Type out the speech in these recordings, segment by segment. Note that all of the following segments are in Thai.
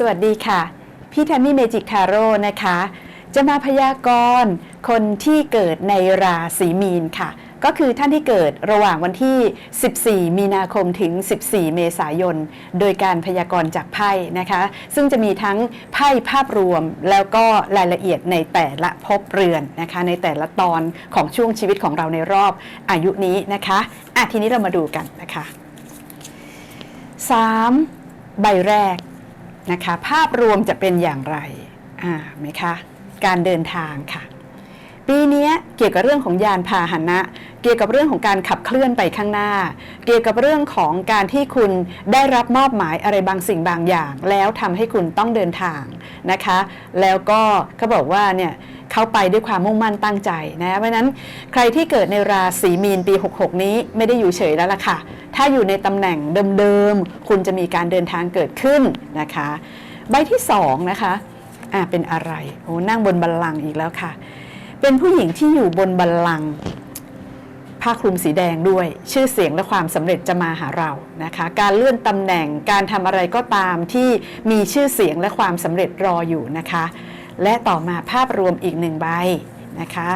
สวัสดีค่ะ พี่แทมมี่เมจิกทาโร่นะคะ จะมาพยากรณ์คนที่เกิดในราศีมีนค่ะ ก็คือท่านที่เกิดระหว่างวันที่ 14 มีนาคมถึง 14 เมษายน โดยการพยากรณ์จากไพ่นะคะ ซึ่งจะมีทั้งไพ่ภาพรวมแล้วก็รายละเอียดในแต่ละภพเรือนนะคะ ในแต่ละตอนของช่วงชีวิตของเราในรอบอายุนี้นะคะอะทีนี้เรามาดูกันนะคะ 3 ใบแรก นะคะ ภาพรวมจะเป็นอย่างไรอ่าไหมคะการเดินทางค่ะ ปีนี้เกี่ยวกับเรื่องของยานพาหนะ เกี่ยวกับเรื่องของการขับเคลื่อนไปข้างหน้า เกี่ยวกับเรื่องของการที่คุณได้รับมอบหมายอะไรบางสิ่งบางอย่าง แล้วทำให้คุณต้องเดินทางนะคะ แล้วก็เขาบอกว่าเนี่ย เข้าไปด้วยความมุ่งมั่นตั้งใจนะเพราะนั้นใครที่เกิดในราศีมีนปี 66 นี้ไม่ได้อยู่เฉยแล้วล่ะค่ะ ถ้าอยู่ในตำแหน่งเดิมๆ คุณจะมีการเดินทางเกิดขึ้นนะคะ ใบที่สองนะคะอ่าเป็นอะไรโอ้นั่งบนบัลลังก์อีกแล้วค่ะ เป็นผู้หญิงที่อยู่บนบัลลังก์ผ้าคลุมสีแดงด้วย ชื่อเสียงและความสำเร็จจะมาหาเรานะคะ การเลื่อนตำแหน่งการทำอะไรก็ตามที่มีชื่อเสียงและความสำเร็จรออยู่นะคะ และต่อมาภาพรวมอีกหนึ่งใบนะคะ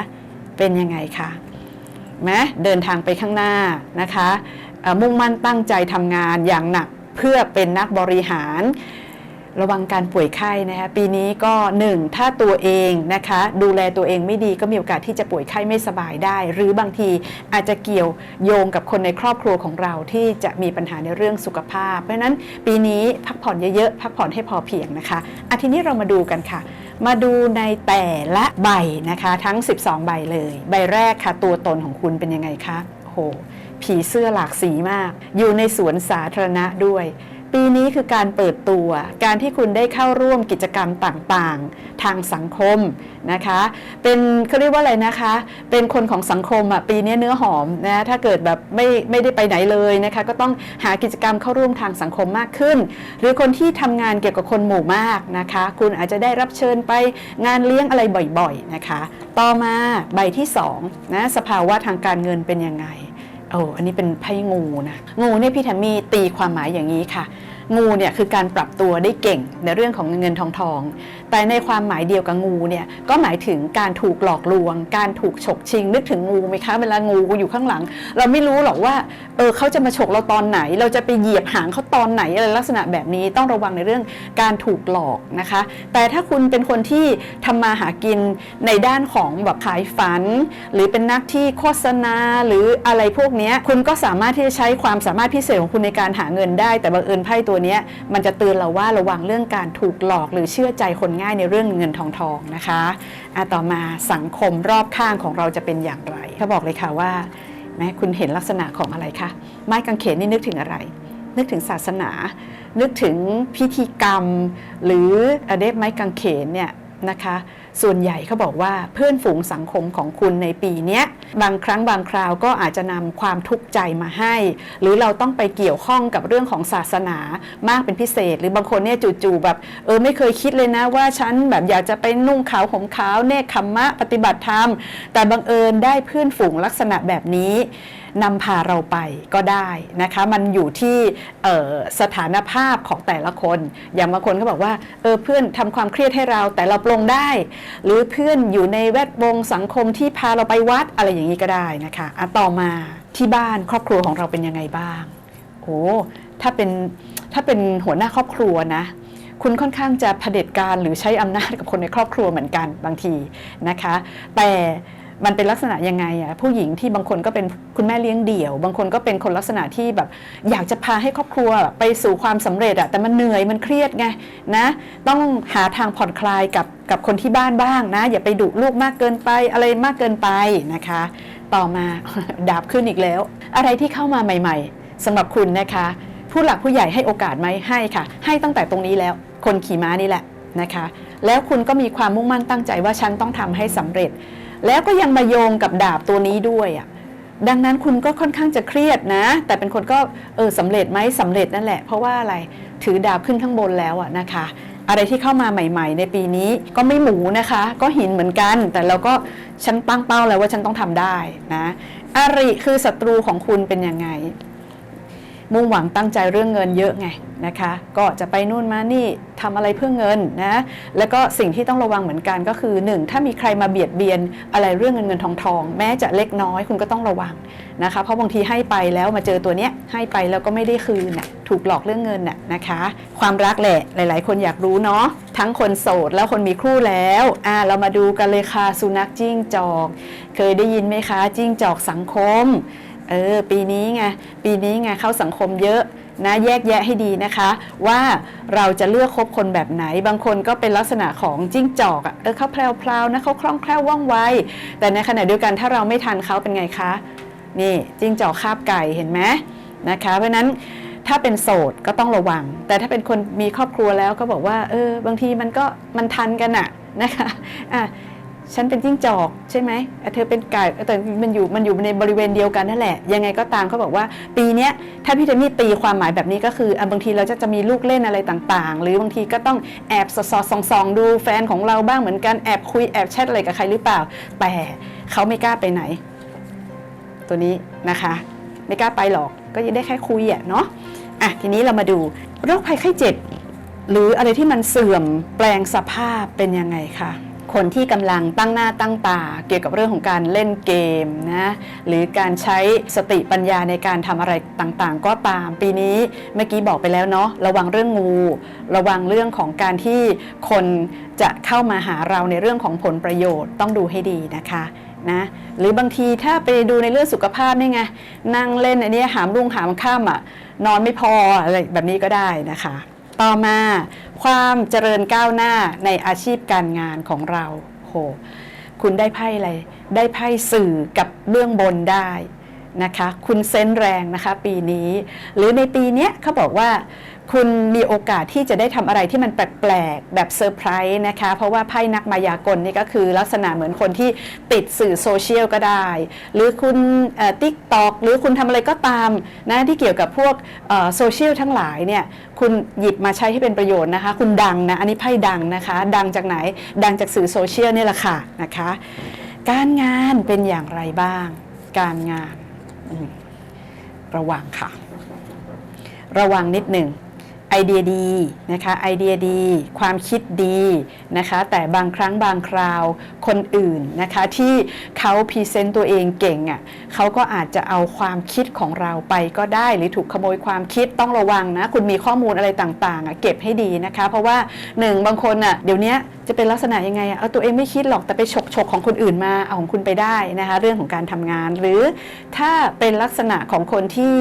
เป็นยังไงคะแม้เดินทางไปข้างหน้านะคะมุ่งมั่นตั้งใจทำงานอย่างหนักเพื่อเป็นนักบริหาร ระวังการป่วยไข้นะคะปีนี้ก็หนึ่งถ้าตัวเองนะคะดูแลตัวเองไม่ดีก็มีโอกาสที่จะป่วยไข้ไม่สบายได้ หรือบางทีอาจจะเกี่ยวโยงกับคนในครอบครัวของเราที่จะมีปัญหาในเรื่องสุขภาพ เพราะฉะนั้นปีนี้พักผ่อนเยอะๆพักผ่อนให้พอเพียงนะคะอาทีนี้เรามาดูกันค่ะ มาดูในแต่ละใบนะคะทั้ง 12 ใบเลย ใบแรกค่ะตัวตนของคุณเป็นยังไงคะโอ้โหผีเสื้อหลากสีมาก อยู่ในสวนสาธารณะด้วย ปีนี้คือการเปิดตัว การที่คุณได้เข้าร่วมกิจกรรมต่างๆ ทางสังคมนะคะ เป็นเขาเรียกว่าอะไรนะคะ เป็นคนของสังคมอะปีนี้เนื้อหอมนะถ้าเกิดแบบไม่ไม่ได้ไปไหนเลยนะคะ ก็ต้องหากิจกรรมเข้าร่วมทางสังคมมากขึ้น หรือคนที่ทำงานเกี่ยวกับคนหมู่มากนะคะ คุณอาจจะได้รับเชิญไปงานเลี้ยงอะไรบ่อยๆนะคะ ต่อมาใบที่สองนะสภาวะทางการเงินเป็นยังไง โอ้อันนี้เป็นไพ่งูนะ งูเนี่ยพี่แทมมี่ตีความหมายอย่างนี้ค่ะ งูเนี่ยคือการปรับตัวได้เก่งในเรื่องของเงินเงินทองทอง แต่ในความหมายเดียวกับงูเนี่ยก็หมายถึงการถูกหลอกลวง การถูกฉกชิง นึกถึงงูไหมคะเวลางูอยู่ข้างหลัง เราไม่รู้หรอกว่าเออเขาจะมาฉกเราตอนไหน เราจะไปเหยียบหางเขาตอนไหนอะไรลักษณะแบบนี้ต้องระวังในเรื่องการถูกหลอกนะคะ แต่ถ้าคุณเป็นคนที่ทำมาหากินในด้านของแบบขายฝัน หรือเป็นนักที่โฆษณาหรืออะไรพวกนี้คุณก็สามารถที่จะใช้ความสามารถพิเศษของคุณในการหาเงินได้ แต่บังเอิญไพ่ตัวนี้มันจะเตือนเราว่าระวังเรื่องการถูกหลอกหรือเชื่อใจคนง่ายในเรื่องเงินทองทองนะคะอะต่อมาสังคมรอบข้างของเราจะเป็นอย่างไรเขาบอกเลยค่ะว่าแม้คุณเห็นลักษณะของอะไรคะไม้กางเขนนี่นึกถึงอะไร นึกถึงศาสนา นึกถึงพิธีกรรม หรืออเดบไม้กางเขนเนี่ย นะคะ ส่วนใหญ่เขาบอกว่าเพื่อนฝูงสังคมของคุณในปีนี้บางครั้งบางคราวก็อาจจะนำความทุกข์ใจมาให้ หรือเราต้องไปเกี่ยวข้องกับเรื่องของศาสนามากเป็นพิเศษ หรือบางคนเนี่ยจู่ๆแบบเออไม่เคยคิดเลยนะว่าฉันแบบอยากจะไปนุ่งขาวห่มขาวเนคขมมะปฏิบัติธรรม แต่บังเอิญได้เพื่อนฝูงลักษณะแบบนี้ นำพาเราไปก็ได้นะคะ มันอยู่ที่สถานภาพของแต่ละคน อย่างบางคนก็บอกว่าเออเพื่อนทำความเครียดให้เราแต่เราปลงได้ หรือเพื่อนอยู่ในแวดวงสังคมที่พาเราไปวัดอะไรอย่างนี้ก็ได้นะคะอะต่อมาที่บ้านครอบครัวของเราเป็นยังไงบ้างโอ้ถ้าเป็นถ้าเป็นหัวหน้าครอบครัวนะคุณค่อนข้างจะเผด็จการหรือใช้อำนาจกับคนในครอบครัวเหมือนกันบางทีนะคะ แต่ มันเป็นลักษณะยังไงอะผู้หญิงที่บางคนก็เป็นคุณแม่เลี้ยงเดี่ยว บางคนก็เป็นคนลักษณะที่แบบ อยากจะพาให้ครอบครัวไปสู่ความสำเร็จอะแต่มันเหนื่อยมันเครียดไงนะต้องหาทางผ่อนคลายกับกับคนที่บ้านบ้างนะ อย่าไปดุลูกมากเกินไปอะไรมากเกินไปนะคะ ต่อมาดาบขึ้นอีกแล้ว อะไรที่เข้ามาใหม่ๆสำหรับคุณนะคะ ผู้หลักผู้ใหญ่ให้โอกาสไหมให้ค่ะ ให้ตั้งแต่ตรงนี้แล้ว คนขี่ม้านี่แหละนะคะ แล้วคุณก็มีความมุ่งมั่นตั้งใจว่าฉันต้องทำให้สำเร็จ แล้วก็ยังมาโยงกับดาบตัวนี้ด้วยอะดังนั้นคุณก็ค่อนข้างจะเครียดนะ แต่เป็นคนก็เออสำเร็จไหมสำเร็จนั่นแหละ เพราะว่าอะไรถือดาบขึ้นข้างบนแล้วอะนะคะ อะไรที่เข้ามาใหม่ ๆ ในปีนี้ก็ไม่หมูนะคะ ก็หินเหมือนกัน แต่เราก็ฉันตั้งเป้าแล้วว่าฉันต้องทำได้นะอริคือศัตรูของคุณเป็นยังไง มุ่งหวังตั้งใจเรื่องเงินเยอะไงนะคะ ก็จะไปนู่นมานี่ทำอะไรเพื่อเงินนะแล้วก็สิ่งที่ต้องระวังเหมือนกันก็คือหนึ่งถ้ามีใครมาเบียดเบียนอะไรเรื่องเงินเงินทองทองแม้จะเล็กน้อยคุณก็ต้องระวังนะคะ เพราะบางทีให้ไปแล้วมาเจอตัวเนี้ยให้ไปแล้วก็ไม่ได้คืนน่ะถูกหลอกเรื่องเงินน่ะนะคะ ความรักแหละหลาย ๆ คนอยากรู้เนาะทั้งคนโสดแล้วคนมีคู่แล้วอ่าเรามาดูกันเลยค่ะสุนัขจิ้งจอก เคยได้ยินไหมคะจิ้งจอกสังคม เออปีนี้ไงปีนี้ไงเข้าสังคมเยอะนะแยกแยะให้ดีนะคะ ว่าเราจะเลือกคบคนแบบไหน บางคนก็เป็นลักษณะของจิ้งจอกอะเออเขาแพรวๆนะเขาคล่องแคล่วว่องไวแต่ในขณะเดียวกันถ้าเราไม่ทันเขาเป็นไงคะนี่จิ้งจอกคาบไก่เห็นไหมนะคะ เพราะฉะนั้นถ้าเป็นโสดก็ต้องระวัง แต่ถ้าเป็นคนมีครอบครัวแล้วก็บอกว่าเออบางทีมันก็มันทันกันอะนะคะอะ ฉันเป็นจิ้งจอกใช่ไหมเธอเป็นไก่แต่มันอยู่มันอยู่ในบริเวณเดียวกันนั่นแหละ ยังไงก็ตามเขาบอกว่า ปีนี้ถ้าพี่เทมี่ตีความหมายแบบนี้ก็คืออบางทีเราจะจะมีลูกเล่นอะไรต่างๆ หรือบางทีก็ต้องแอบสอดส่องส่องดูแฟนของเราบ้างเหมือนกันแอบคุยแอบแชทอะไรกับใครหรือเปล่า แต่เขาไม่กล้าไปไหน ตัวนี้นะคะ ไม่กล้าไปหรอกก็ยังได้แค่คุยอะเนาะอะทีนี้เรามาดูโรคภัยไข้เจ็บหรืออะไรที่มันเสื่อมแปลงสภาพเป็นยังไงคะ คนที่กำลังตั้งหน้าตั้งตา เกี่ยวกับเรื่องของการเล่นเกมนะหรือการใช้สติปัญญาในการทำอะไรต่างๆ ก็ตาม ปีนี้เมื่อกี้บอกไปแล้วเนาะระวังเรื่องงู ระวังเรื่องของการที่คนจะเข้ามาหาเราในเรื่องของผลประโยชน์ต้องดูให้ดีนะคะนะหรือบางทีถ้าไปดูในเรื่องสุขภาพนี่ไงนั่งเล่นอันนี้หามรุ่งหามข้ามอะนอนไม่พออะไรแบบนี้ก็ได้นะคะ ต่อมาความเจริญก้าวหน้าในอาชีพการงานของเราโหคุณได้ไพ่อะไร ได้ไพ่สื่อกับเบื้องบนได้ นะคะคุณเซนแรงนะคะปีนี้ หรือในปีเนี้ยเขาบอกว่าคุณมีโอกาสที่จะได้ทำอะไรที่มันแปลกๆ แบบเซอร์ไพรส์นะคะ เพราะว่าไพ่นักมายากลนี่ก็คือลักษณะเหมือนคนที่ติดสื่อโซเชียลก็ได้ หรือคุณติ๊กตอกหรือคุณทำอะไรก็ตามนะที่เกี่ยวกับพวกโซเชียลทั้งหลายเนี่ยคุณหยิบมาใช้ให้เป็นประโยชน์นะคะ คุณดังนะ อันนี้ไพ่ดังนะคะ ดังจากไหนดังจากสื่อโซเชียลนี่แหละค่ะนะคะ การงานเป็นอย่างไรบ้าง การงาน ระวังค่ะ ระวังนิดหนึ่งไอเดียดีนะคะไอเดียดี ความคิดดีนะคะแต่บางครั้งบางคราวคนอื่นนะคะที่เขาพรีเซนต์ตัวเองเก่งอะ่ะเขาก็อาจจะเอาความคิดของเราไปก็ได้หรือถูกขโมยความคิดต้องระวังนะ คุณมีข้อมูลอะไรต่างๆอะ่ะเก็บให้ดีนะคะ เพราะว่าหนึ่งบางคนอะ่ะเดี๋ยวนี้จะเป็นลักษณะยังไงอะเอาตัวเองไม่คิดหรอกแต่ไปฉกฉกของคนอื่นมาเอาของคุณไปได้นะคะเรื่องของการทำงาน หรือถ้าเป็นลักษณะของคนที่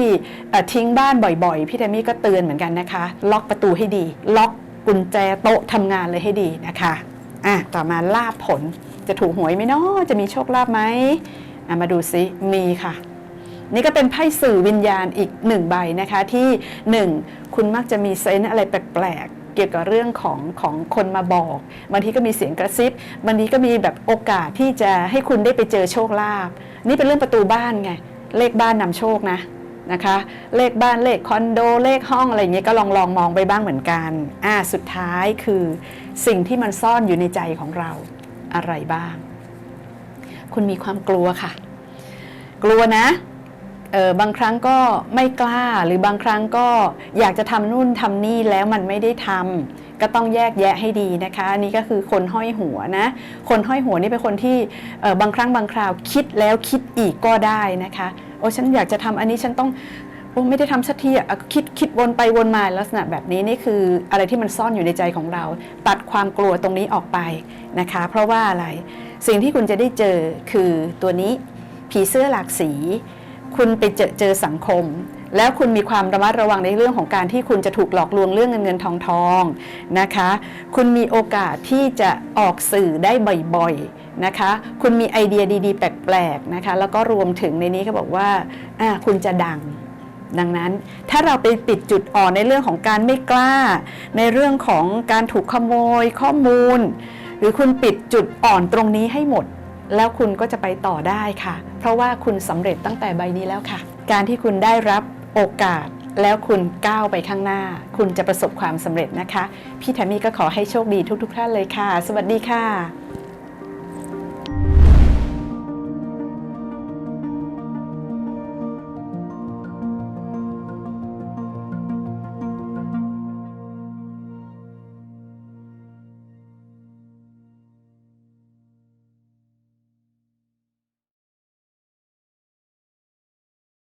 ทิ้งบ้านบ่อยๆ พี่แทมมี่ก็เตือนเหมือนกันนะคะ ล็อกประตูให้ดี ล็อกกุญแจโต๊ะทำงานเลยให้ดีนะคะอะต่อมาลาบผลจะถูกหวยไหมเนาะจะมีโชคลาภไหมมาดูซิมีค่ะนี่ก็เป็นไพ่สื่อวิญญาณอีกหนึ่งใบนะคะที่หนึ่งคุณมักจะมีเซนอะไรแปลก เกี่ยวกับเรื่องของของคนมาบอกบางทีก็มีเสียงกระซิบบางทีก็มีแบบโอกาสที่จะให้คุณได้ไปเจอโชคลาภนี่เป็นเรื่องประตูบ้านไงเลขบ้านนำโชคนะนะคะ เลขบ้านเลขคอนโดเลขห้องอะไรอย่างเงี้ยก็ลองลองมองไปบ้างเหมือนกันอ่าสุดท้ายคือสิ่งที่มันซ่อนอยู่ในใจของเราอะไรบ้าง คุณมีความกลัวค่ะ กลัวนะ เออบางครั้งก็ไม่กล้าหรือบางครั้งก็อยากจะทำนู่นทำนี่แล้วมันไม่ได้ทำก็ต้องแยกแยะให้ดีนะคะอันนี่ก็คือคนห้อยหัวนะ คนห้อยหัวนี่เป็นคนที่บางครั้งบางคราวคิดแล้วคิดอีกก็ได้นะคะโอ้ฉันอยากจะทำอันนี้ฉันต้องโอ้ไม่ได้ทำสักทีอะคิดคิดวนไปวนมาลักษณะแบบนี้นี่คืออะไรที่มันซ่อนอยู่ในใจของเรา ตัดความกลัวตรงนี้ออกไปนะคะ เพราะว่าอะไรสิ่งที่คุณจะได้เจอคือตัวนี้ผีเสื้อหลากสี คุณไปเจอเจอสังคม แล้วคุณมีความระมัดระวังในเรื่องของการที่คุณจะถูกหลอกลวงเรื่องเงินเงินทองทองนะคะ คุณมีโอกาสที่จะออกสื่อได้บ่อยๆนะคะ คุณมีไอเดียดีๆ แปลกๆนะคะ แล้วก็รวมถึงในนี้เขาบอกว่าคุณจะดังดังนั้นถ้าเราไปปิดจุดอ่อนในเรื่องของการไม่กล้า ในเรื่องของการถูกขโมยข้อมูล หรือคุณปิดจุดอ่อนตรงนี้ให้หมด แล้วคุณก็จะไปต่อได้ค่ะ เพราะว่าคุณสำเร็จตั้งแต่ใบนี้แล้วค่ะ การที่คุณได้รับโอกาสแล้วคุณก้าวไปข้างหน้า คุณจะประสบความสำเร็จนะคะ พี่แทมมี่ก็ขอให้โชคดีทุกๆท่านเลยค่ะ สวัสดีค่ะ